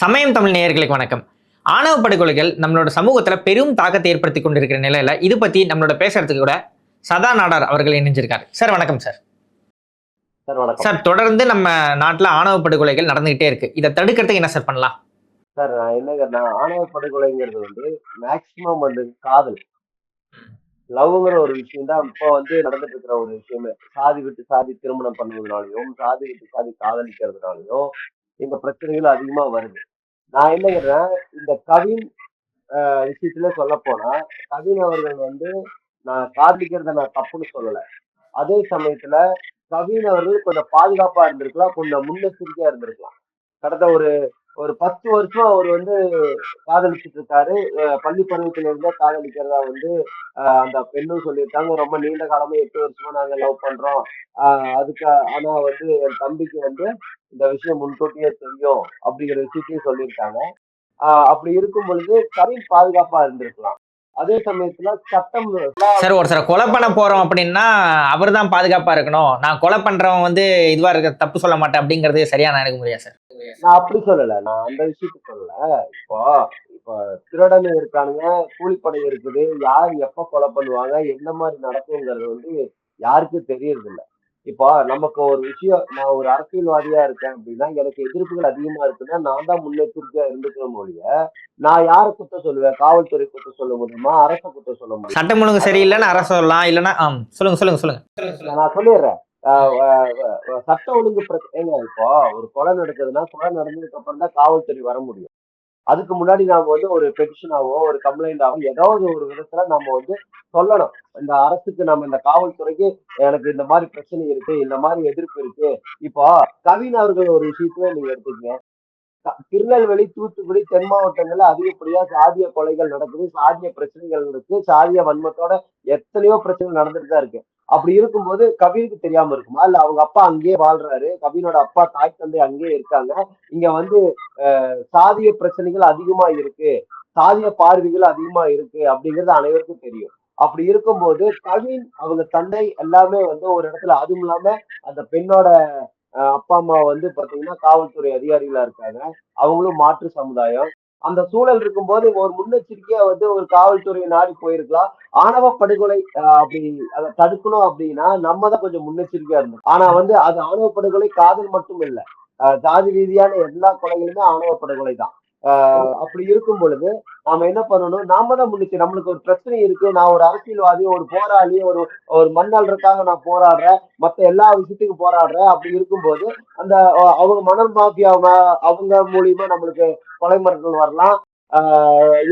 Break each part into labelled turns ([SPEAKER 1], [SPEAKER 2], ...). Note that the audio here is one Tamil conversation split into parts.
[SPEAKER 1] சமயம் தமிழ் நேயர்களுக்கு வணக்கம். ஆணவ படுகொலைகள் நம்மளோட சமூகத்துல பெரும் தாக்கத்தை ஏற்படுத்தி கொண்டிருக்கிற நிலையில இது பத்தி நம்மளோட பேசுறதுக்கு கூட சதா நாடார் அவர்கள் இணைஞ்சிருக்காரு. சார் வணக்கம் சார்.
[SPEAKER 2] சார் வணக்கம்.
[SPEAKER 1] சார் தொடர்ந்து நம்ம நாட்டுல ஆணவ படுகொலைகள் நடந்துகிட்டே இருக்கு. இதை தடுக்கிறதுக்கு என்ன சார் பண்ணலாம்?
[SPEAKER 2] சார் நான் என்னங்கன்னா ஆணவ படுகொலைங்கிறது வந்து மேக்சிமம் வந்து காதல். லவ்ங்கிற ஒரு விஷயம் தான் இப்போ வந்து நடந்துட்டு இருக்கிற ஒரு விஷயமே. சாதி விட்டு சாதி திருமணம் பண்ணுவதனாலையும் சாதி விட்டு சாதி காதலிக்கிறதுனாலையும் இந்த பிரச்சனைகள் அதிகமா வருது. நான் என்னங்கிறேன் இந்த கவின் ஆஹ், விஷயத்துல சொல்ல போனா கவின் அவர்கள் வந்து நான் காதலிக்கிறத நான் தப்புன்னு சொல்லல. அதே சமயத்துல கவின் அவர்கள் கொஞ்சம் பாதுகாப்பா இருந்திருக்கலாம் கொஞ்சம் முன்னெச்சரிக்கையா இருந்திருக்கலாம். கடந்த ஒரு ஒரு பத்து வருஷம் அவர் வந்து காதலிச்சுட்டு இருக்காரு பள்ளி பருவத்துல இருந்தே காதலிக்கிறதா வந்து அந்த பெண்ணும் சொல்லியிருக்காங்க. ரொம்ப நீண்ட காலமா எட்டு வருஷமா நாங்க லவ் பண்றோம். ஆஹ் அதுக்கு ஆனா வந்து என் தம்பிக்கு வந்து இந்த விஷயம் முன்கூட்டியே தெரியும் அப்படிங்கிற விஷயத்தையும் சொல்லியிருக்காங்க. ஆஹ் அப்படி இருக்கும் பொழுது கவின் பாதுகாப்பா இருந்திருக்கலாம். அதே சமயத்துல சட்டம்
[SPEAKER 1] சார் ஒருத்தரை கொலை பண்ண போறோம் அப்படின்னா அவர் தான் பாதுகாப்பா இருக்கணும். நான் கொலை பண்றவன் வந்து இதுவா இருக்க தப்பு சொல்ல மாட்டேன் அப்படிங்கிறது சரியான அணுகுமுறையா சார்?
[SPEAKER 2] நான் அப்படி சொல்லல. நான் அந்த விஷயத்த சொல்லல. இப்போ இப்போ திருடன் இருக்கானுங்க கூலிப்படை இருக்குது யார் எப்ப கொலை பண்ணுவாங்க என்ன மாதிரி நடக்குங்கிறது வந்து யாருக்கும் தெரியறது இல்ல இப்போ நமக்கு ஒரு விஷயம் நான் ஒரு அரசியல்வாதியா இருக்கேன் அப்படின்னா எனக்கு எதிர்ப்புகள் அதிகமா இருக்குன்னா நான் தான் முன்னெச்சரிக்கையா இருந்துக்கணும் ஒழிய நான் யாரை குத்த சொல்லுவேன்? காவல்துறை குத்த சொல்ல முடியுமா? அரச குத்த சொல்ல முடியுமா?
[SPEAKER 1] சட்டம் ஒழுங்கு சரியில்லைன்னு அரசு சொல்லலாம் இல்லைன்னா சொல்லுங்க சொல்லுங்க சொல்லுங்க.
[SPEAKER 2] நான் சொல்லிடுறேன். சட்ட ஒழுங்கு பிரச்சனை இப்போ ஒரு கொலை நடக்குதுன்னா கொலை நடந்ததுக்கு அப்புறம் தான் காவல்துறை வர முடியும். அதுக்கு முன்னாடி நாம வந்து ஒரு பெட்டிஷனாவோ ஒரு கம்ப்ளைண்டாவோ ஏதாவது ஒரு விதத்துல நம்ம வந்து சொல்லணும். இந்த அரசுக்கு நம்ம இந்த காவல்துறைக்கு எனக்கு இந்த மாதிரி பிரச்சனை இருக்கு இந்த மாதிரி எதிர்ப்பு இருக்கு. இப்போ கவின் அவர்கள் ஒரு விஷயத்துல நீங்க எடுத்துக்கங்க. திருநெல்வேலி தூத்துக்குடி தென் மாவட்டங்கள்ல அதிகப்படியா சாதிய கொலைகள் நடக்குது சாதிய பிரச்சனைகள் இருக்கு சாதிய வன்மத்தோட எத்தனையோ பிரச்சனைகள் நடந்துட்டு தான் இருக்கு. அப்படி இருக்கும்போது கவினுக்கு தெரியாம இருக்குமா? இல்ல அவங்க அப்பா அங்கேயே வாழ்றாரு கவினோட அப்பா தாய் தந்தை அங்கேயே இருக்காங்க. இங்க வந்து சாதிய பிரச்சனைகள் அதிகமா இருக்கு. சாதிய பார்வைகள் அதிகமா இருக்கு அப்படிங்கிறது அனைவருக்கும் தெரியும். அப்படி இருக்கும்போது கவின் அவங்க தந்தை எல்லாமே வந்து ஒரு இடத்துல அதுவும் இல்லாம அந்த பெண்ணோட அப்பா அம்மா வந்து பாத்தீங்கன்னா காவல்துறை அதிகாரிகளா இருக்காங்க. அவங்களும் மாற்று சமுதாயம். அந்த சூழல் இருக்கும்போது ஒரு முன்னெச்சரிக்கையா வந்து ஒரு காவல்துறையை நாடி போயிருக்கலாம். ஆணவ படுகொலை அப்படி அதை தடுக்கணும் அப்படின்னா நம்ம தான் கொஞ்சம் முன்னெச்சரிக்கையா இருந்தோம். ஆனா வந்து அது ஆணவ படுகொலை காதல் மட்டும் இல்ல. ஜாதி ரீதியான எல்லா கொலைகளுமே ஆணவ படுகொலை தான் அப்படி இருக்கும் பொழுது நாம என்ன பண்ணணும்? நாம தான் முன்னிச்சு நம்மளுக்கு ஒரு பிரச்சனை இருக்கு. நான் ஒரு அரசியல்வாதி ஒரு போராளி ஒரு ஒரு மண்ணாளருக்காக நான் போராடுறேன். மத்த எல்லா விஷயத்துக்கும் போராடுறேன். அப்படி இருக்கும்போது அந்த அவங்க மணல் மாஃபியா அவங்க மூலியமா நம்மளுக்கு கொலை மிரட்டல் வரலாம்.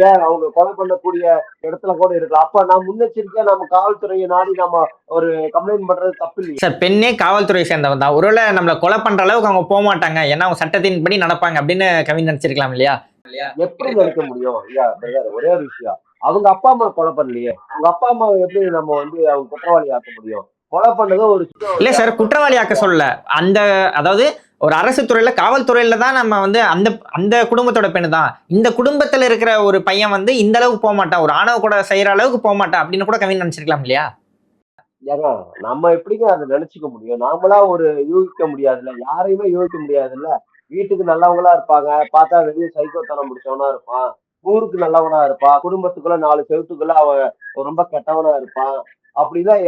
[SPEAKER 2] ஏன் அவங்க கொலை பண்ணக்கூடிய இடத்துல கூட இருக்கலாம். அப்ப நான் முன்னெச்சரிக்கையா நம்ம காவல்துறையை நாடி நம்ம ஒரு கம்ப்ளைண்ட் பண்றது தப்பு இல்லையா?
[SPEAKER 1] சார் பெண்ணே காவல்துறை சேர்ந்தவன் தான். ஒருவேளை நம்மளை கொலை பண்ற அளவுக்கு அவங்க போக மாட்டாங்க. ஏன்னா அவங்க சட்டத்தின்படி நடப்பாங்க அப்படின்னு கவின் நினைச்சிருக்கலாம் இல்லையா?
[SPEAKER 2] எப்படி நினைக்க முடியும்? ஐயா பிரதர் ஒரே ஒரு விஷயம். அவங்க அப்பா அம்மா கொலை பண்ணலையே. அவங்க அப்பா அம்மாவை எப்படி நம்ம வந்து அவங்க குற்றவாளி ஆக்க முடியும்? கொலை பண்ணது ஒரு
[SPEAKER 1] இல்ல சார் குற்றவாளி ஆக்க சொல்லல. அந்த அதாவது ஒரு அரசு துறையில காவல்துறையில தான் நம்ம வந்து அந்த அந்த குடும்பத்தோட பெண்ணு தான். இந்த குடும்பத்துல இருக்கிற ஒரு பையன் வந்து இந்த அளவுக்கு போக மாட்டான். ஒரு ஆணவ கூட செய்யற அளவுக்கு போக மாட்டான் அப்படின்னு கூட கவின் நினைச்சிருக்கலாம் இல்லையா?
[SPEAKER 2] ஏங்க நம்ம எப்படிங்க அதை நினைச்சுக்க முடியும்? நாமளா ஒரு யூகிக்க முடியாதுல்ல? யாரையுமே யூகிக்க முடியாதுல்ல? வீட்டுக்கு நல்லவங்களா இருப்பாங்க. பார்த்தா வெளியே சைக்கோத்தனம் முடிச்சவனா இருப்பான். ஊருக்கு நல்லவனா இருப்பான். குடும்பத்துக்குள்ள நாலு செவத்துக்குள்ள அவன் ரொம்ப கெட்டவனா இருப்பான். அப்படிதான்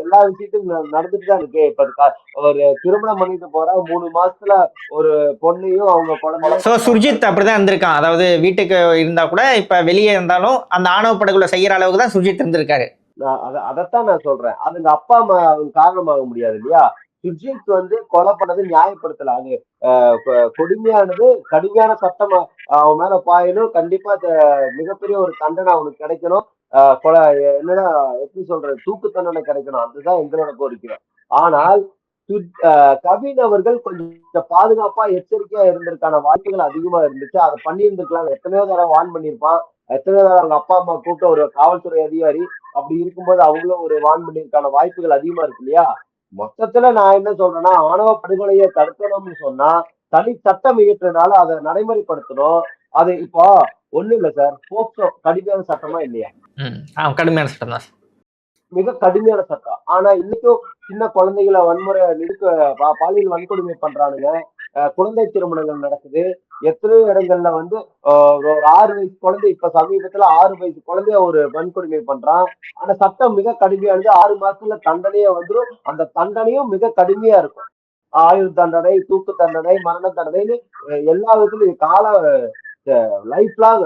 [SPEAKER 2] எல்லா விஷயத்துக்கும் ந- நடந்துட்டு தான் இருக்கு. இப்ப ஒரு திருமணம் பண்ணிட்டு போற மூணு மாசத்துல ஒரு பொண்ணையும் அவங்க குழந்தையும்
[SPEAKER 1] சோ சுர்ஜித் அப்படிதான் இருந்திருக்கான். அதாவது வீட்டுக்கு இருந்தா கூட இப்ப வெளியே இருந்தாலும் அந்த ஆணவ படுகொலை செய்யற அளவுக்கு தான் சுர்ஜித் இருந்திருக்காரு.
[SPEAKER 2] அதைத்தான் நான் சொல்றேன். அதுங்க அப்பா அம்மா அவங்க காரணமாக முடியாது இல்லையா? சுஜித் வந்து கொலை பண்ணது நியாயப்படுத்தல. அது கொடுமையானது கடுமையான சட்டம் அவன் மேல பாயணும். கண்டிப்பா மிகப்பெரிய ஒரு தண்டனை அவனுக்கு கிடைக்கணும். கொலை என்னன்னா எப்படி சொல்றது தூக்கு தண்டனை கிடைக்கணும். அதுதான் எங்களோட கோரிக்கை. ஆனால் கவின் அவர்கள் கொஞ்சம் பாதுகாப்பா எச்சரிக்கையா இருந்திருக்கான வாய்ப்புகள் அதிகமா இருந்துச்சு. அதை பண்ணியிருந்திருக்கலாம். எத்தனையோ தடவை வான் பண்ணியிருப்பான். எத்தனையோ தடவை அவங்க அப்பா அம்மா கூப்பிட்ட ஒரு காவல்துறை அதிகாரி அப்படி இருக்கும்போது அவங்களும் ஒரு வான் பண்ணியிருக்கான வாய்ப்புகள் அதிகமா இருக்கு இல்லையா? மொத்தத்துல நான் என்ன சொல்றேன்னா ஆணவ படுகொலையை தடுக்கணும்னு சொன்னா தனி சட்டம் இயற்றினால அதை நடைமுறைப்படுத்தணும். அது இப்போ ஒண்ணு இல்ல சார். போக்சோ கடுமையான சட்டமா இல்லையா?
[SPEAKER 1] கடுமையான சட்டம் தான்.
[SPEAKER 2] மிக கடுமையான சட்டம். ஆனா இன்னைக்கும் சின்ன குழந்தைகளை வன்முறை நெடுக்க பாலியல் வன்கொடுமை பண்றானுங்க. குழந்தை திருமணங்கள் நடக்குது. எத்தனையோ இடங்கள்ல வந்து ஒரு ஆறு வயசு குழந்தை இப்ப சமீபத்துல ஆறு வயசு குழந்தைய ஒரு வன்கொடுமை பண்றான். ஆனா சட்டம் மிக கடுமையானது. ஆறு மாசத்துல தண்டனையே வந்துரும். அந்த தண்டனையும் மிக கடுமையா இருக்கும். ஆயுள் தண்டனை தூக்கு தண்டனை மரண தண்டனைன்னு எல்லா விதத்துலயும் கால லைஃப் லாங்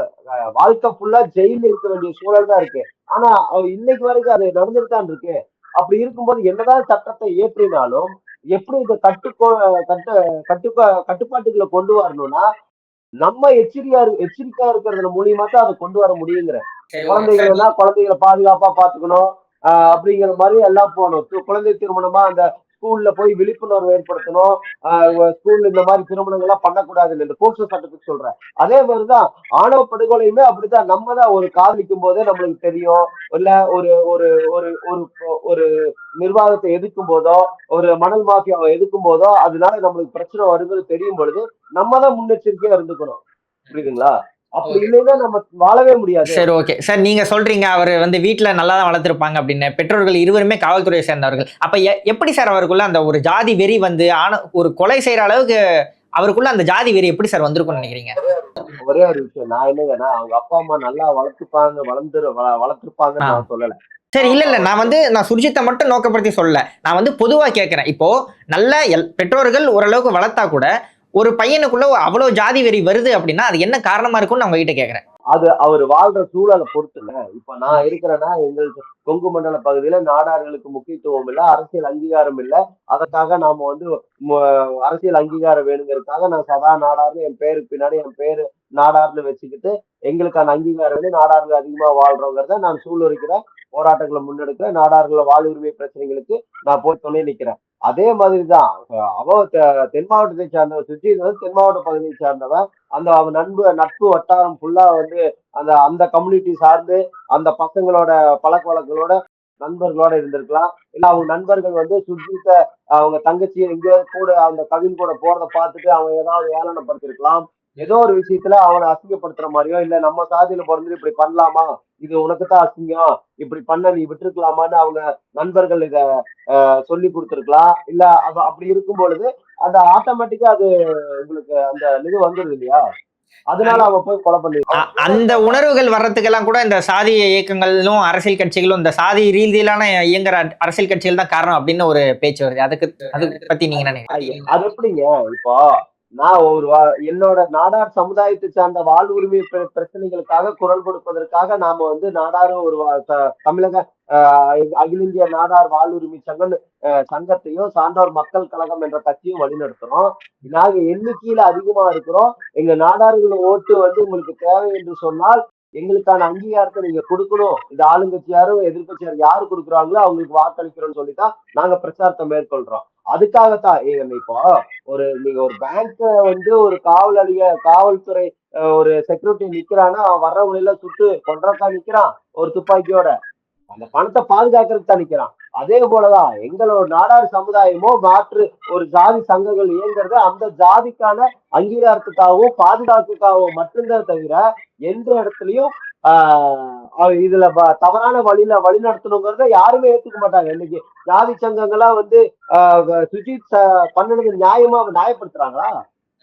[SPEAKER 2] வாழ்க்கை ஃபுல்லா ஜெயில இருக்க வேண்டிய சூழல் தான் இருக்கு. ஆனா இன்னைக்கு வரைக்கும் அது நடந்துட்டு தான் இருக்கு. அப்படி இருக்கும்போது என்னதான் சட்டத்தை ஏற்றினாலும் எப்படி இதை கட்டுக்கோ கட்டு கட்டுக்கோ கட்டுப்பாட்டுக்குள்ள கொண்டு வரணும்னா நம்ம எச்சரிக்கையா இரு- எச்சரிக்கையா இருக்கிறது மூலியமா தான் அதை கொண்டு வர முடியுங்கிற. குழந்தைகள் எல்லாம் குழந்தைகளை பாதுகாப்பா பாத்துக்கணும் அப்படிங்கிற மாதிரி எல்லாம் போகணும். குழந்தை திருமணமா அந்த ஸ்கூல்ல போய் விழிப்புணர்வு ஏற்படுத்தணும். ஸ்கூல்ல இந்த மாதிரி திருமணங்கள் எல்லாம் பண்ணக்கூடாதுன்னு இந்த போக்சோ சட்டத்துக்கு சொல்றேன். அதே மாதிரிதான் ஆணவ படுகொலையுமே அப்படிதான் நம்ம தான் ஒரு காதலிக்கும் போதே நம்மளுக்கு தெரியும். இல்ல ஒரு ஒரு ஒரு ஒரு ஒரு நிர்வாகத்தை எதிர்க்கும் போதோ ஒரு மணல் மாஃபியாவை எதிர்க்கும் போதோ அதனால நம்மளுக்கு பிரச்சனை வருதுன்னு தெரியும் பொழுது நம்ம தான் முன்னெச்சரிக்கையா இருந்துக்கணும். புரியுதுங்களா? அப்படி இல்லைன்னா நம்ம வாழவே முடியாது.
[SPEAKER 1] சரி ஓகே சார் நீங்க சொல்றீங்க அவர் வந்து வீட்ல நல்லா தான் வளர்த்துருப்பாங்க அப்படின்னு. பெற்றோர்கள் இருவருமே காவல்துறையை சேர்ந்தவர்கள். அப்ப எப்படி சார் அவருக்குள்ள அந்த ஒரு ஜாதி வெறி வந்து ஆன ஒரு கொலை செய்யற அளவுக்கு அவருக்குள்ள அந்த ஜாதி வெறி எப்படி சார் வந்திருக்கும்னு நினைக்கிறீங்க?
[SPEAKER 2] ஒரே ஒரு விஷயம் நான் என்னங்கன்னா அவங்க அப்பா அம்மா நல்லா வளர்த்துப்பாங்க வளர்ந்து வ- வளர்த்திருப்பாங்கன்னு
[SPEAKER 1] ஆ.
[SPEAKER 2] நான் சொல்லல.
[SPEAKER 1] சரி இல்ல இல்ல. நான் வந்து நான் சுர்ஜித்தை மட்டும் நோக்கப்படுத்தி சொல்லல. நான் வந்து பொதுவா கேட்கிறேன் இப்போ நல்ல எல் பெற்றோர்கள் ஓரளவுக்கு வளர்த்தா கூட ஒரு பையனுக்குள்ள அவ்வளவு ஜாதி வெறி வருது அப்படின்னா அது என்ன காரணமா இருக்கும்னு நான் உங்ககிட்ட கேட்கறேன்
[SPEAKER 2] அது அவர் வாழ்ற சூழலை பொறுத்துல இப்ப நான் இருக்கிறேன்னா எங்களுக்கு கொங்கு மண்டல பகுதியில நாடார்களுக்கு முக்கியத்துவம் இல்ல அரசியல் அங்கீகாரம் இல்ல. அதற்காக நாம வந்து அரசியல் அங்கீகாரம் வேணுங்கிறதுக்காக நான் சதா நாடார்னு என் பேருக்கு பின்னாடி என் பேரு நாடார்ல வச்சுக்கிட்டு எங்களுக்கான அங்கீகாரம் நாடார்கள் அதிகமா வாழ்றோங்கிறத நான் சூழ்நிலைக்கிற போராட்டங்களை முன்னெடுக்கிற நாடார்கள வாழ்வுரிமை பிரச்சனைகளுக்கு நான் போய் துணை நிற்கிறேன் அதே மாதிரிதான் தான் அவ தென் மாவட்டத்தை சார்ந்தவன் சுஜித் வந்து தென் மாவட்ட பகுதியை சார்ந்தவன். அந்த அவன் நண்பு நட்பு வட்டாரம் ஃபுல்லா வந்து அந்த அந்த கம்யூனிட்டி சார்ந்து அந்த பசங்களோட பழக்க வழக்கங்களோட நண்பர்களோட இருந்திருக்கலாம். இல்ல அவங்க நண்பர்கள் வந்து சுஜித்த அவங்க தங்கச்சியை எங்கேயாவது கூட அந்த கவின் கூட போறதை பார்த்துட்டு அவங்க ஏதாவது ஏளனப்படுத்திருக்கலாம் ஏதோ ஒரு விஷயத்துல அவனை அசிங்கப்படுத்துற மாதிரியோ இல்ல நம்ம சாதியில பிறந்து இப்படி பண்ணலாமா? இது உனக்கு தான் அசிங்கம். இப்படி பண்ண நீ விட்டுருக்கலாமான்னு அவங்க நண்பர்கள் இத சொல்லி கொடுத்துருக்கலாம். இல்ல அப்படி இருக்கும் பொழுது அந்த ஆட்டோமேட்டிக்கா அது உங்களுக்கு அந்த இது வந்துருது இல்லையா? அதனால அவன் போய் கொலை பண்ணி
[SPEAKER 1] அந்த உணர்வுகள் வர்றதுக்கெல்லாம் கூட இந்த சாதி இயக்கங்களும் அரசியல் கட்சிகளும் இந்த சாதி ரீதியிலான இயங்குற அரசியல் கட்சிகள் தான் காரணம் அப்படின்னு ஒரு பேச்சு வருது. அதுக்கு அது பத்தி நீங்க நினைக்கிறீங்க?
[SPEAKER 2] அது எப்படிங்க? இப்போ நான் ஒரு வா- என்னோட நாடார் சமுதாயத்தை சார்ந்த வாழ்வுரிமை உரிமை பிரச்சனைகளுக்காக குரல் கொடுப்பதற்காக நாம வந்து நாடாரும் ஒரு வா- தமிழக அகில- இந்திய நாடார் வாழ்வுரிமை சங்கம் ஆஹ், சங்கத்தையும் சான்றோர் மக்கள் கழகம் என்ற கட்சியும் வழிநடத்துறோம். நாங்க எண்ணிக்கையில அதிகமா இருக்கிறோம். எங்க நாடார்கள் ஓட்டு வந்து உங்களுக்கு தேவை என்று சொன்னால் எங்களுக்கான அங்கீகாரத்தை நீங்க கொடுக்கணும். இந்த ஆளுங்கட்சியாரும் எதிர்கட்சியாரும் யாரு கொடுக்குறாங்களோ அவங்களுக்கு வாக்களிக்கிறோம்னு சொல்லித்தான் நாங்க பிரச்சாரத்தை மேற்கொள்றோம். அதுக்காகத்தான் ஏங்க இப்போ ஒரு நீங்க ஒரு பேங்க் வந்து ஒரு காவல் அதிக காவல்துறை ஒரு செக்யூரிட்டி நிக்கிறான்னா அவன் வர்றவங்க எல்லாம் சுட்டு கொன்றக்கா நிக்கிறான் ஒரு துப்பாக்கியோட. அந்த பணத்தை பாதுகாக்கிறதுக்கு தான் நிக்கிறான். அதே போலதான் எங்களோட நாடார் சமுதாயமோ மாற்று ஒரு ஜாதி சங்கங்கள் இயங்குறது அந்த ஜாதிக்கான அங்கீகாரத்துக்காகவும் பாதுகாப்புக்காகவும் மட்டும்தான் தவிர எந்த இடத்துலயும் ஆஹ் இதுல தவறான வழியில வழி நடத்தணுங்கிறத யாருமே ஏத்துக்க மாட்டாங்க. இன்னைக்கு ஜாதி சங்கங்கள்லாம் வந்து ஆஹ் சுஜித் பண்ணனது நியாயமா நியாயப்படுத்துறாங்களா?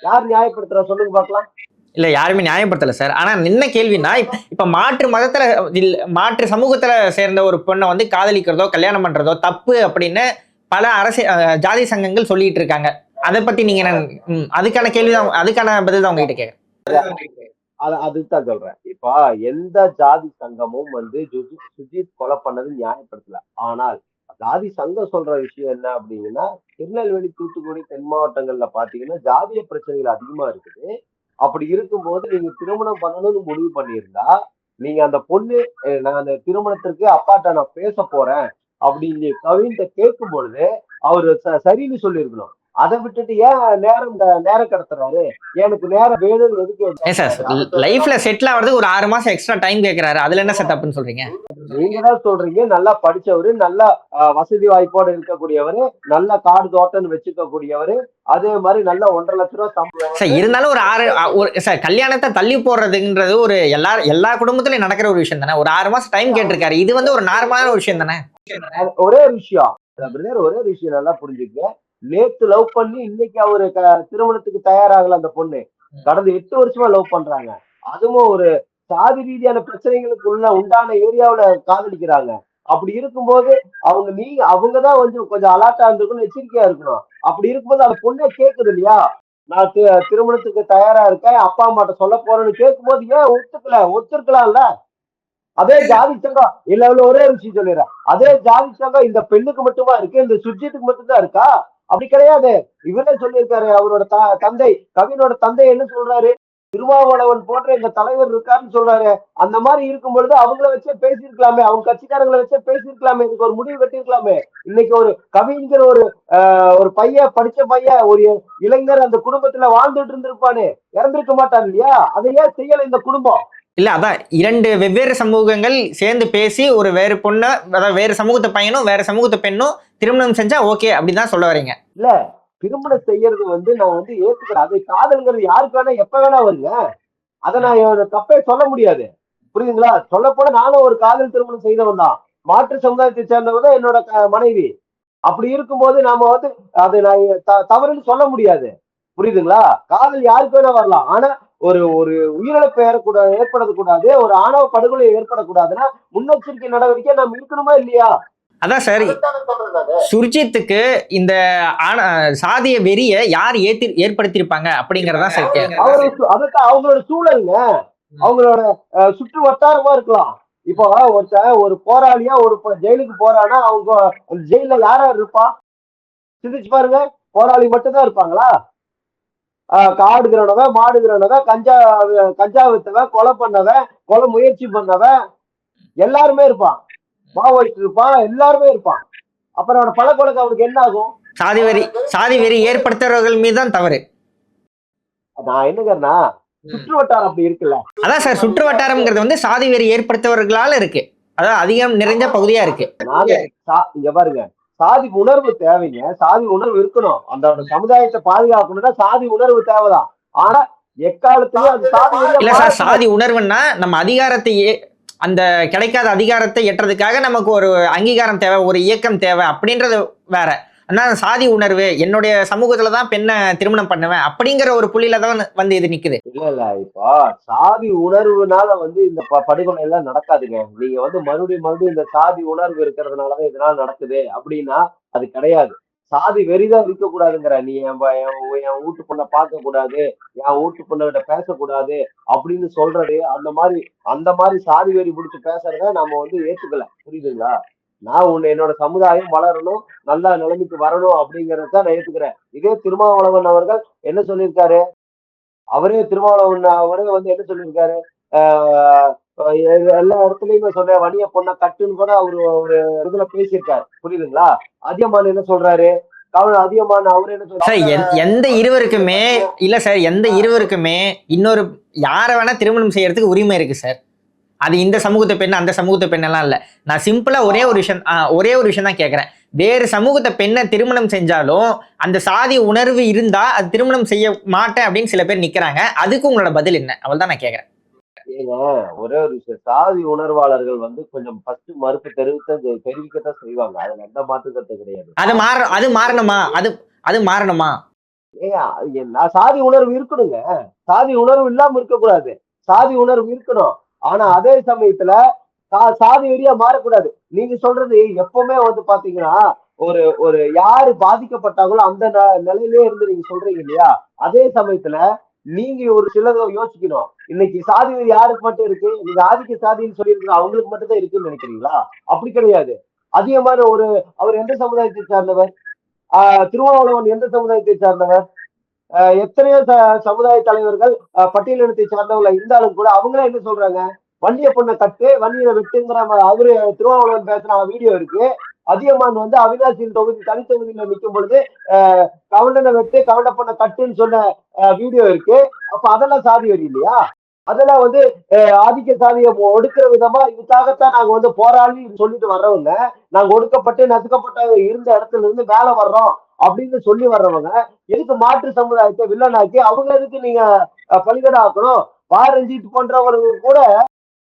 [SPEAKER 2] யார் நியாயப்படுத்துறா? சொல்லுங்க பாக்கலாம்
[SPEAKER 1] இல்லை யாருமே நியாயப்படுத்தலை சார் ஆனா என்ன? கேள்வினா இப்போ மாற்று மதத்துல இல்ல மாற்று சமூகத்தில் சேர்ந்த ஒரு பொண்ணை வந்து காதலிக்கிறதோ கல்யாணம் பண்றதோ தப்பு அப்படின்னு பல அரசு ஜாதி சங்கங்கள் சொல்லிட்டு இருக்காங்க. அதை பத்தி நீங்க என்ன அதுக்கான அதுக்கான கேள்விதான் அதுக்கான பதில் தான் உங்ககிட்ட கேட்கறேன்
[SPEAKER 2] அது அதுதான் சொல்றேன். இப்போ எந்த ஜாதி சங்கமும் வந்து சுஜித் சுஜித் கொலை பண்ணது நியாயப்படுத்தல. ஆனால் ஜாதி சங்கம் சொல்ற விஷயம் என்ன அப்படின்னா திருநெல்வேலி தூத்துக்குடி தென் மாவட்டங்கள்ல பாத்தீங்கன்னா ஜாதிய பிரச்சனைகள் அதிகமா இருக்குது. அப்படி இருக்கும்போது நீங்க திருமணம் பண்ணணும்னு முடிவு பண்ணியிருந்தா நீங்க அந்த பொண்ணு நான் அந்த திருமணத்திற்கு அப்பாட்ட நான் பேச போறேன் அப்படின்னு கவின்கிட்ட கேட்கும் பொழுது அவரு ச- சரின்னு சொல்லியிருக்கணும். அதை விட்டுட்டு ஏன் நேரம் நேரம் கடத்துறாரு? எனக்கு நேரம் வேணும்னு எதுக்கு?
[SPEAKER 1] ஏன் சார் லைஃப்ல செட்டில் ஆகிறதுக்கு ஒரு ஆறு மாசம் எக்ஸ்ட்ரா டைம் கேட்கறாரு அதுல என்ன சார் தப்புன்னு சொல்றீங்க?
[SPEAKER 2] நீங்க தான் சொல்றீங்க. நல்லா படிச்சவரு நல்ல வசதி வாய்ப்போட இருக்கக்கூடியவரு நல்ல காடு தோட்டம்னு வச்சுக்க கூடியவரு அதே மாதிரி நல்ல ஒன்றரை லட்ச ரூபா சம்பளம்
[SPEAKER 1] சார் இருந்தாலும் ஒரு ஆறு ஒரு சார் கல்யாணத்தை தள்ளி போடுறதுன்றது ஒரு எல்லா எல்லா குடும்பத்திலயும் நடக்கிற ஒரு விஷயம் தானே. ஒரு ஆறு மாசம் டைம் கேட்டிருக்காரு. இது வந்து ஒரு நார்மலான ஒரு விஷயம் தானே?
[SPEAKER 2] ஒரே விஷயம். ஒரு விஷயம் நல்லா புரிஞ்சுக்க நேத்து லவ் பண்ணி இன்னைக்கு அவரு திருமணத்துக்கு தயாராகல அந்த பொண்ணு. கடந்த எட்டு வருஷமா லவ் பண்றாங்க. அதுவும் ஒரு சாதி ரீதியான பிரச்சனைகளுக்கு உள்ள உண்டான ஏரியாவுல காதலிக்கிறாங்க. அப்படி இருக்கும்போது அவங்க நீங்க அவங்கதான் வந்து கொஞ்சம் அலாட்டா இருந்திருக்கணும் எச்சரிக்கையா இருக்கணும். அப்படி இருக்கும்போது அந்த பொண்ணே கேக்குது இல்லையா? நான் திருமணத்துக்கு தயாரா இருக்கேன் அப்பா அம்மாட்ட சொல்ல போறேன்னு கேட்கும்போது ஏன் ஒத்துக்கல? ஒத்துருக்கலாம்ல? அதே ஜாதி சங்கம் இல்ல ஒரே விஷயம் சொல்லிடுறேன். அதே ஜாதி சங்கம் இந்த பெண்ணுக்கு மட்டுமா இருக்கு? இந்த சுர்ஜித்துக்கு மட்டும்தான் இருக்கா? அப்படி கிடையாது. இவரே சொல்லியிருக்காரு அவரோட த- தந்தை கவினோட தந்தை என்ன சொல்றாரு? திருமாவளவன் போன்ற எங்க தலைவர் இருக்காருன்னு சொல்றாரு. அந்த மாதிரி இருக்கும் பொழுது அவங்கள வச்சே பேசியிருக்கலாமே அவங்க கட்சிக்காரங்களை வச்சே பேசியிருக்கலாமே இதுக்கு ஒரு முடிவு கட்டியிருக்கலாமே. இன்னைக்கு ஒரு கவிங்கிற ஒரு ஆஹ், ஒரு பையன் படிச்ச பையன் ஒரு இளைஞர் அந்த குடும்பத்துல வாழ்ந்துட்டு இருந்திருப்பானே இறந்திருக்க மாட்டான் இல்லையா? அதை ஏன் செய்யல இந்த குடும்பம்?
[SPEAKER 1] இல்ல அதான் இரண்டு வெவ்வேறு சமூகங்கள் சேர்ந்து பேசி ஒரு வேறு பொண்ணை அதாவது வேறு சமூகத்து பையனும் வேற சமூகத்து பெண்ணும் திருமணம் செஞ்சா ஓகே அப்படிதான் சொல்ல வரீங்க.
[SPEAKER 2] இல்ல திருமணம் செய்யறது வந்து நான் வந்து ஏத்துக்கிறேன். அது காதல்ங்கிறது யாருக்கு வேணா எப்ப வேணா வருங்க. அதை நான் தப்பே சொல்ல முடியாது. புரியுதுங்களா? சொல்ல போனா நானும் ஒரு காதல் திருமணம் செய்தவன் தான். மாற்று சமுதாயத்தை சேர்ந்தவங்க தான் என்னோட மனைவி. அப்படி இருக்கும்போது நாம வந்து அதை நான் த- தவறுன்னு சொல்ல முடியாது. புரியுதுங்களா? காதல் யாருக்கு வேணா வரலாம். ஆனா ஒரு ஒரு உயிரிழப்பு ஏற்படக்கூடாது ஏற்படக்கூடாது ஒரு ஆணவ படுகொலை ஏற்படக்கூடாதுன்னா முன்னெச்சரிக்கை நடவடிக்கை நாம் இருக்கணுமா இல்லையா?
[SPEAKER 1] அதான் சார். சுர்ஜித்துக்கு இந்த சாதிய வெறிய யார் ஏத்தி ஏற்படுத்தியிருப்பாங்க அப்படிங்கறதான் சார்
[SPEAKER 2] அதுக்கு அவங்களோட சூழலுங்க. அவங்களோட சுற்று வட்டாரமா இருக்கலாம். இப்போ ஒருத்தன் ஒரு போராளியா ஒரு ஜெயிலுக்கு போறான்னா அவங்க ஜெயில யார் இருப்பா? சிந்திச்சு பாருங்க. போராளி மட்டும்தான் இருப்பாங்களா? காடுகிறவனவன் மாடுகிறவனவன் கஞ்சா கஞ்சா வித்தவன் கொலை பண்ணவன் கொலை முயற்சி பண்ணவன் எல்லாருமே இருப்பான். மாவோயிஸ்ட் இருப்பான் எல்லாருமே இருப்பான். அப்புறம் அவன பல கொலைக்கு அவனுக்கு என்ன ஆகும்?
[SPEAKER 1] சாதி வெறி சாதி வெறி ஏற்படுத்துறவர்கள் மீது தான் தவறு.
[SPEAKER 2] நான் என்னங்கன்னா சுற்று வட்டாரம் அப்படி இருக்குல்ல.
[SPEAKER 1] அதான் சார் சுற்று வட்டாரம்ங்கிறது வந்து சாதி வெறி ஏற்படுத்தவர்களால இருக்கு. அதாவது அதிகம் நிறைஞ்ச பகுதியா இருக்கு.
[SPEAKER 2] இங்க பாருங்க. சாதி உணர்வு தேவைங்க. சாதி உணர்வு இருக்கணும். அந்த சமுதாயத்தை பாதுகாக்கணும்னா சாதி உணர்வு தேவைதான். ஆனா எக்காலத்திலும் அது சாதி
[SPEAKER 1] இல்ல சார். சாதி உணர்வுன்னா நம்ம அதிகாரத்தை அந்த கிடைக்காத அதிகாரத்தை எட்டுறதுக்காக நமக்கு ஒரு அங்கீகாரம் தேவை ஒரு இயக்கம் தேவை அப்படின்றது வேற. நான் சாதி உணர்வு என்னுடைய சமூகத்துல தான் பெண்ணை திருமணம் பண்ணுவேன். அப்படிங்கிற ஒரு புள்ளியில தான் வந்து இது நிக்குது.
[SPEAKER 2] இல்ல இல்ல இப்போ சாதி உணர்வுனால வந்து இந்த ப- படுகொலை எல்லாம் நடக்காதுங்க. நீங்க வந்து மறுபடியும் மறுபடியும் இந்த சாதி உணர்வு இருக்கிறதுனாலதான் இதனால நடக்குது அப்படின்னா அது கிடையாது. சாதி வெறிதான் இருக்கக்கூடாதுங்கிற நீ என் என் என் வீட்டு பொண்ணை பார்க்க கூடாது என் வீட்டு பொண்ணுகிட்ட பேசக்கூடாது அப்படின்னு சொல்றது அந்த மாதிரி அந்த மாதிரி சாதி வெறி பிடிச்சி பேசுறத நம்ம வந்து ஏத்துக்கல. புரியுதுங்களா? நான் உன்னை என்னோட சமுதாயம் வளரணும் நல்ல நிலைமைக்கு வரணும் அப்படிங்கறத நான் ஏத்துக்கிறேன். இதே திருமாவளவன் அவர்கள் என்ன சொல்லியிருக்காரு? அவரே திருமாவளவன் அவரே வந்து என்ன சொல்லியிருக்காரு? எல்லா இடத்துலயுமே சொன்ன வணிக பொண்ணை கட்டுன்னு கூட அவரு ஒரு இதுல பேசியிருக்காரு. புரியுதுங்களா? அதியமான் என்ன சொல்றாரு? கவனம் அதியமான் அவரு என்ன
[SPEAKER 1] சார்
[SPEAKER 2] சொல்றாரு
[SPEAKER 1] எந்த- எந்த இருவருக்குமே இல்ல சார் எந்த இருவருக்குமே இன்னொரு யாரை வேணா திருமணம் செய்யறதுக்கு உரிமை இருக்கு சார். அது இந்த சமூகத்தை பெண் அந்த சமூகத்தை பெண் எல்லாம் இல்ல. நான் சிம்பிளா ஒரே ஒரு விஷயம் ஒரே ஒரு விஷயம் தான் கேக்குறேன். வேறு சமூகத்தை பெண்ணை திருமணம் செஞ்சாலும் அந்த சாதி உணர்வு இருந்தா அது திருமணம் செய்ய மாட்டேன் அப்படின்னு சில பேர் நிக்கிறாங்க. அதுக்கு உங்களோட பதில் என்ன? அவள் தான் நான் கேக்குறேன்.
[SPEAKER 2] ஏங்க ஒரே ஒரு விஷயம். சாதி உணர்வாளர்கள் வந்து கொஞ்சம் ஃபர்ஸ்ட் மறுப்பு தெரிவித்த தெரிவிக்கத்தான் செய்வாங்க. அதுல எந்த மாற்று கருத்து கிடையாது.
[SPEAKER 1] அது மாற அது மாறணுமா? அது அது மாறணுமா?
[SPEAKER 2] என்ன- சாதி உணர்வு இருக்கணுங்க. சாதி உணர்வு இல்லாம இருக்கக்கூடாது. சாதி உணர்வு இருக்கணும். ஆனா அதே சமயத்துல சா- சாதி வெறியா மாறக்கூடாது. நீங்க சொல்றது எப்பவுமே வந்து பாத்தீங்கன்னா ஒரு ஒரு யாரு பாதிக்கப்பட்டாங்களோ அந்த ந- நிலையிலே இருந்து நீங்க சொல்றீங்க இல்லையா? அதே சமயத்துல நீங்க ஒரு சிலதை யோசிக்கணும். இன்னைக்கு சாதி வெறி யாருக்கு மட்டும் இருக்கு? நீங்க ஆதிக்க சாதின்னு சொல்லியிருக்கா அவங்களுக்கு மட்டும் தான் இருக்குன்னு நினைக்கிறீங்களா? அப்படி கிடையாது. அதிகமான ஒரு அவர் எந்த சமுதாயத்தை சார்ந்தவர்? ஆஹ் திருவாவளவன் எந்த சமுதாயத்தை சார்ந்தவர்? எத்தனையோ ச- சமுதாய தலைவர்கள் பட்டியலினத்தை சார்ந்தவங்கள இருந்தாலும் கூட அவங்களே என்ன சொல்றாங்க? வண்டிய பொண்ணை கட்டு வன்னியை வெட்டுங்கிற அவரு திருவாவளவன் பேசுன வீடியோ இருக்கு. அதியமான் வந்து அவினாசியின் தொகுதி தனி தொகுதியில நிற்கும் பொழுது ஆஹ் கவண்டனை வெட்டு கவண்ட பொண்ணை கட்டுன்னு சொன்ன வீடியோ இருக்கு. அப்ப அதெல்லாம் சாதி வரி இல்லையா? அதெல்லாம் வந்து ஆதிக்க சாதியை ஒடுக்கிற விதமா இதுக்காகத்தான் நாங்க வந்து போராளி சொல்லிட்டு வர்றவங்க நாங்க ஒடுக்கப்பட்டு நசுக்கப்பட்ட இருந்த இடத்துல இருந்து மேல வர்றோம் அப்படின்னு சொல்லி வர்றவங்க எதுக்கு மாற்று சமுதாயத்தை வில்லனாக்கி அவங்க எதுக்கு நீங்க அஹ், பலிகடாக்கணும்? வாரஞ்சித் போன்றவர்கள் கூட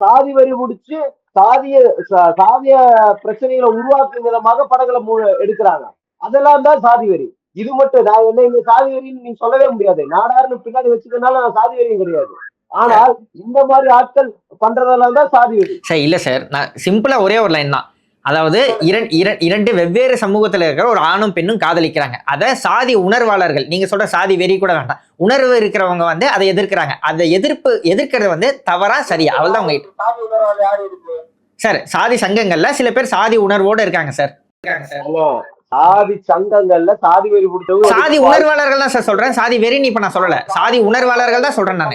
[SPEAKER 2] சாதி வரி முடிச்சு சாதிய சா- சாதிய பிரச்சனைகளை உருவாக்கும் விதமாக படங்களை எடுக்கிறாங்க. அதெல்லாம் தான் சாதி வரி. இது மட்டும் நான் என்ன இந்த சாதி வரின்னு நீ சொல்லவே முடியாது. நாடாருன்னு பின்னாடி வச்சுக்கனால நான் சாதி வரியும் கிடையாது. ஆனால் இந்த மாதிரி ஆட்கள் பண்றதெல்லாம் தான் சாதி
[SPEAKER 1] சார் இல்ல சார். நான் சிம்பிளா ஒரே ஒரு லைன் தான். அதாவது இரண்டு இர- இரண்டு வெவ்வேறு சமூகத்துல இருக்கிற ஒரு ஆணும் பெண்ணும் காதலிக்கிறாங்க. அதை சாதி உணர்வாளர்கள் நீங்க சொல்ற சாதி வெறி கூட வேண்டாம். உணர்வு இருக்கிறவங்க வந்து அதை எதிர்க்கிறாங்க. அதை எதிர்ப்பு எதிர்க்கிறது வந்து தவறா சரியா? அவள்தான் உங்க
[SPEAKER 3] சாதி உணர்வால் யார் இருக்கு?
[SPEAKER 1] சார் சாதி சங்கங்கள்ல சில பேர் சாதி உணர்வோட இருக்காங்க சார்.
[SPEAKER 2] ஆனா, சாதி சங்கங்கள்ல சாதி வெறி பிடிச்சவங்க
[SPEAKER 1] சாதி உணர்வாளர்கள் தான் சார் சொல்றேன். சாதி வெறின்னு இப்ப நான் சொல்லல. சாதி உணர்வாளர்கள் தான் சொல்றேன் நான்.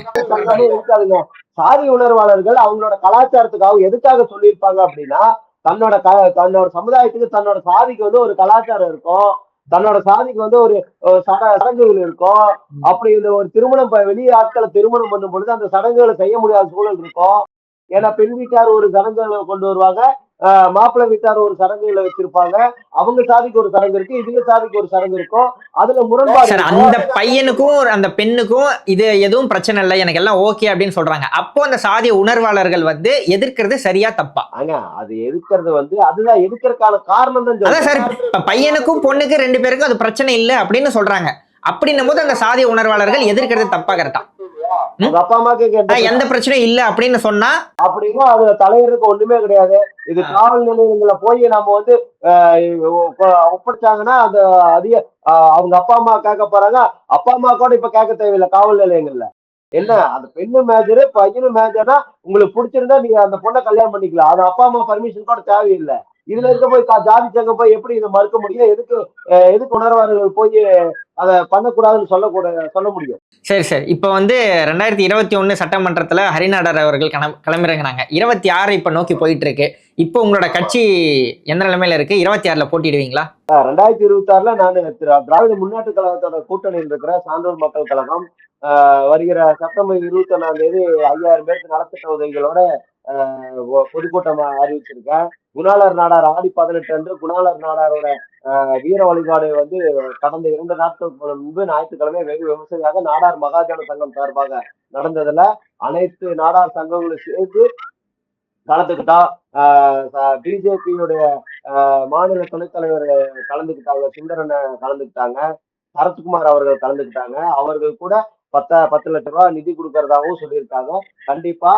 [SPEAKER 2] இருக்காதுங்க. சாதி உணர்வாளர்கள் அவங்களோட கலாச்சாரத்துக்காக எதுக்காக சொல்லியிருப்பாங்க அப்படின்னா தன்னோட க தன்னோட சமுதாயத்துக்கு தன்னோட சாதிக்கு வந்து ஒரு கலாச்சாரம் இருக்கும். தன்னோட சாதிக்கு வந்து ஒரு சட சடங்குகள் இருக்கும். அப்படி இந்த ஒரு திருமணம் வெளி ஆட்களை திருமணம் பண்ணும் பொழுது அந்த சடங்குகளை செய்ய முடியாத சூழல் இருக்கும். ஏன்னா பெண் வீட்டார் ஒரு சடங்குகளை கொண்டு வருவாங்க. மாப்பிள்ளை வீட்டார் ஒரு சடங்குகளை வச்சிருப்பாங்க. அவங்க சாதிக்கு ஒரு சடங்கு இருக்கு இவங்க சாதிக்கு ஒரு சடங்கு இருக்கும். அதுல முரண்பாடு.
[SPEAKER 1] அந்த பையனுக்கும் அந்த பெண்ணுக்கும் இது எதுவும் பிரச்சனை இல்லை. எனக்கு எல்லாம் ஓகே அப்படின்னு சொல்றாங்க. அப்போ அந்த சாதி உணர்வாளர்கள் வந்து எதிர்க்கிறது சரியா தப்பா?
[SPEAKER 2] ஆங்க அது எதுக்கிறது வந்து அதுதான் எதுக்கறதுக்கான காரணம் தான்
[SPEAKER 1] சார் பையனுக்கும் பொண்ணுக்கு ரெண்டு பேருக்கும் அது பிரச்சனை இல்லை அப்படின்னு சொல்றாங்க. அப்படின்னும் போது அந்த சாதி உணர்வாளர்கள் எதிர்க்கிறது தப்பா கரெக்டா
[SPEAKER 2] அப்பா அம்மாக்கு கேட்ட
[SPEAKER 1] எந்த பிரச்சனையும் இல்லை அப்படின்னு சொன்னா?
[SPEAKER 2] அப்படின்னா அதுல தலைவருக்கு ஒண்ணுமே கிடையாது. இது காவல் நிலையங்கள்ல போய் நம்ம வந்து ஒப்படைச்சாங்கன்னா அந்த அதிக அவங்க அப்பா அம்மா கேட்க போறாங்க. அப்பா அம்மா கூட இப்ப கேட்க தேவையில்லை காவல் நிலையங்கள்ல. என்ன? அந்த பெண்ணு மேஜரு பையனு மேஜர்னா உங்களுக்கு பிடிச்சிருந்தா நீங்க அந்த பொண்ணை கல்யாணம் பண்ணிக்கலாம். அது அப்பா அம்மா பர்மிஷன் கூட தேவையில்லை. இதுல இருக்க போய் ஜாதி சங்கம் போய் எப்படி இதை மறுக்க முடியும்? எதுக்கு எதுக்கு உணர்வாளர்கள் போய் அதை பண்ணக்கூடாதுன்னு சொல்லக்கூட சொல்ல முடியும்.
[SPEAKER 1] சரி சார். இப்போ வந்து ரெண்டாயிரத்தி இருபத்தி ஒன்று சட்டமன்றத்தில் ஹரிநாடர் அவர்கள் கிளம் கிளம்பிறங்கினாங்க. இருபத்தி ஆறு இப்போ நோக்கி போயிட்டு இருக்கு இப்போ உங்களோட கட்சி எந்த நிலைமையில இருக்கு? இருபத்தி ஆறுல போட்டிடுவீங்களா?
[SPEAKER 2] ரெண்டாயிரத்தி இருபத்தி ஆறுல நான் திரா- திராவிட முன்னேற்ற கழகத்தோட கூட்டணியில் இருக்கிற சான்றோர் மக்கள் கழகம். வருகிற செப்டம்பர் இருபத்தி ஒன்னாம் தேதி ஐயாயிரம் பேருக்கு நலத்திட்ட உதவிகளோட பொதுக்கூட்டம் அறிவிச்சிருக்கேன். குணாளர் நாடார் ஆடி பதினெட்டு அன்று குணாளர் நாடாரோட வீர வழிபாடு வந்து கடந்த இரண்டு நாட்களுக்கு முன்பு ஞாயிற்றுக்கிழமை வெகு விமர்சையாக நாடார் மகாஜன சங்கம் சார்பாக நடந்ததுல அனைத்து நாடார் சங்கங்களும் சேர்ந்து கலந்துக்கிட்டா பிஜேபியுடைய மாநில துணைத் தலைவர் கலந்துக்கிட்டாங்க சுந்தரன் கலந்துக்கிட்டாங்க சரத்குமார் அவர்கள் கலந்துக்கிட்டாங்க. அவர்கள் கூட பத்த பத்து லட்ச ரூபாய் நிதி கொடுக்கறதாகவும் சொல்லியிருக்காங்க. கண்டிப்பா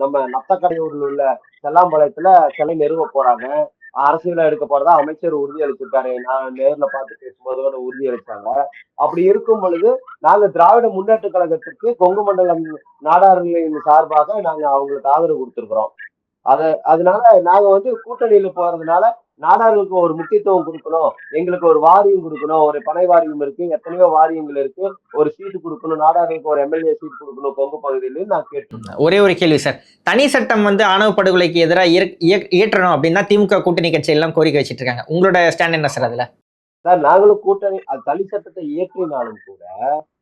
[SPEAKER 2] நம்ம நத்தக்கடையூரில் உள்ள செல்லாம்பாளையத்துல சிலை நிறுவ போறாங்க. அரசியல எடுக்க போறதா அமைச்சர் உறுதி அளிச்சிருக்காரு. நான் நேர்ல பார்த்து பேசும்போது கூட உறுதி அளிச்சாங்க. அப்படி இருக்கும் பொழுது நாங்க திராவிட முன்னேற்ற கழகத்திற்கு கொங்கு மண்டலம் நாடார்களின் சார்பாக நாங்க அவங்களுக்கு ஆதரவு கொடுத்திருக்கிறோம். அத அதனால நாங்க வந்து கூட்டணியில போறதுனால நாடார்களுக்கு ஒரு முக்கியத்துவம் கொடுக்கணும். எங்களுக்கு ஒரு வாரியம் கொடுக்கணும். ஒரு பனை வாரியம் இருக்கு. எத்தனையோ வாரியங்கள் இருக்கு. ஒரு சீட்டு கொடுக்கணும். நாடார்களுக்கு ஒரு எம்எல்ஏ சீட் கொடுக்கணும். கொங்கு பகுதியில நான் கேட்டிருந்தேன்
[SPEAKER 1] ஒரே ஒரு கேள்வி சார் தனி சட்டம் வந்து ஆணவ படுகொலைக்கு எதிராக இயற்றணும் அப்படின்னா திமுக கூட்டணி கட்சியெல்லாம் கோரிக்கை வச்சிட்டு இருக்காங்க. உங்களோட ஸ்டாண்ட் என்ன சார் அதுல?
[SPEAKER 2] சார் நாங்களும் கூட்டணி அது தனி சட்டத்தை இயற்றினாலும் கூட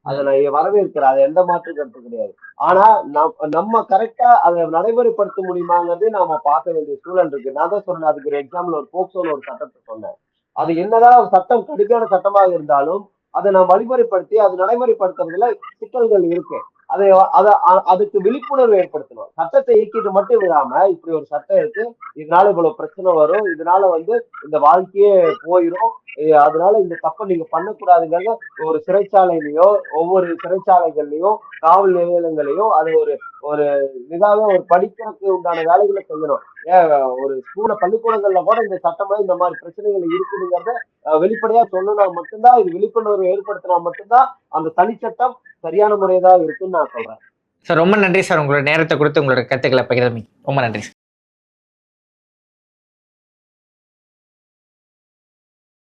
[SPEAKER 2] அதை நான் வரவேற்கிறேன். அது எந்த மாற்று கருத்து கிடையாது. ஆனா நம் நம்ம கரெக்டா அதை நடைமுறைப்படுத்த முடியுமாங்கிறது நாம பார்க்க வேண்டிய சூழல் இருக்கு. நான் தான் சொன்னேன் அதுக்கு ஒரு எக்ஸாம்பிள் ஒரு போக்சோல ஒரு சட்டத்தை சொன்னேன். அது என்னதான் ஒரு சட்டம் கடுமையான சட்டமாக இருந்தாலும் அதை நாம் வழிமுறைப்படுத்தி அது நடைமுறைப்படுத்துறதுல சிக்கல்கள் இருக்கு. அதை அதை அதுக்கு விழிப்புணர்வு ஏற்படுத்தணும். சட்டத்தை இயக்கிட்டு மட்டும் விடாம இப்படி ஒரு சட்டம் இருக்கு. இதனால இவ்வளவு பிரச்சனை வரும். இதனால வந்து இந்த வாழ்க்கையே போயிடும் அதனால இந்த தப்பை நீங்க பண்ணக்கூடாதுங்கிறத ஒரு சிறைச்சாலையிலயோ ஒவ்வொரு சிறைச்சாலைகள்லயும் காவல் நிலையங்களையும் அது ஒரு ஒரு இதாக ஒரு படிக்கிறதுக்கு உண்டான வேலைகளை செய்யணும். ஒரு ஸ்கூல பள்ளிக்கூடங்கள்ல கூட இந்த சட்டமா இந்த மாதிரி பிரச்சனைகள் இருக்குதுங்கிறத வெளிப்படையா சொன்னா மட்டும்தான் இது விழிப்புணர்வு ஏற்படுத்தினா மட்டும்தான் அந்த தனிச்சட்டம் சரியான முறையதான் இருக்குன்னு நான் சொல்றேன்.
[SPEAKER 1] சார் ரொம்ப நன்றி சார் உங்களோட நேரத்தை கொடுத்து உங்களோட கருத்துக்களை பகிர்ந்து ரொம்ப நன்றி சார்.